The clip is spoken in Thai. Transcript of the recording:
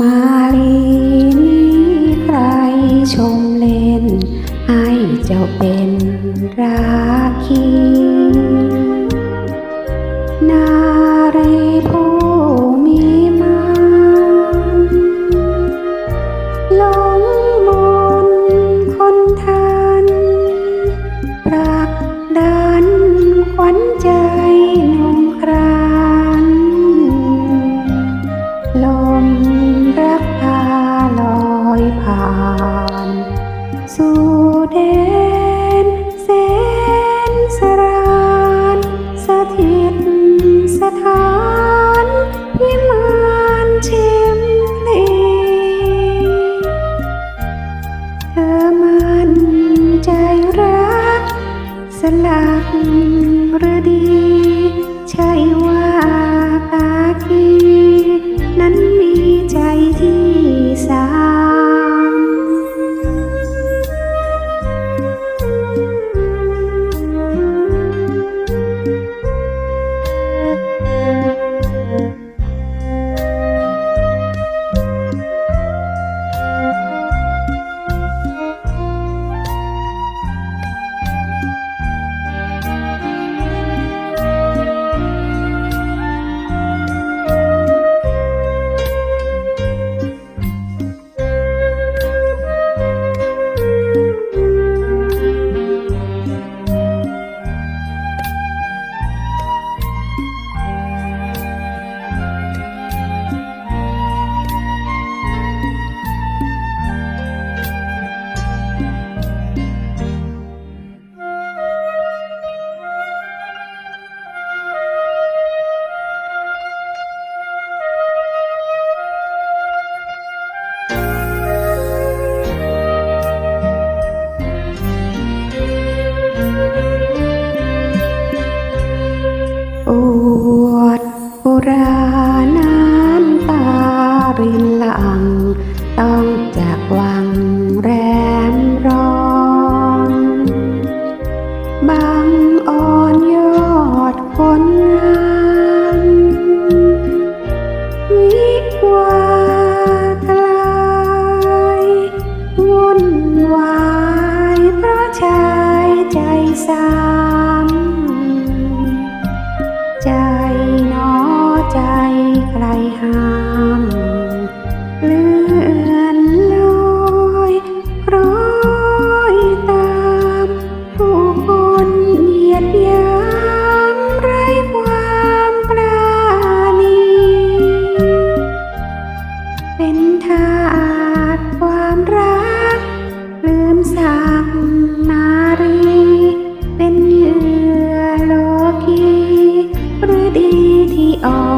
มาลีนี้ใครชมเล่น ให้จ้าเป็นราคี นารี แดนแสนสานสถิตสถานวิมานชิมลีเธอมันใจรักสลักฤดี บางอ่อนยอดคนงามวิวากลายวุ่นวายเพราะชายใจสามใจนอใจใครหา all.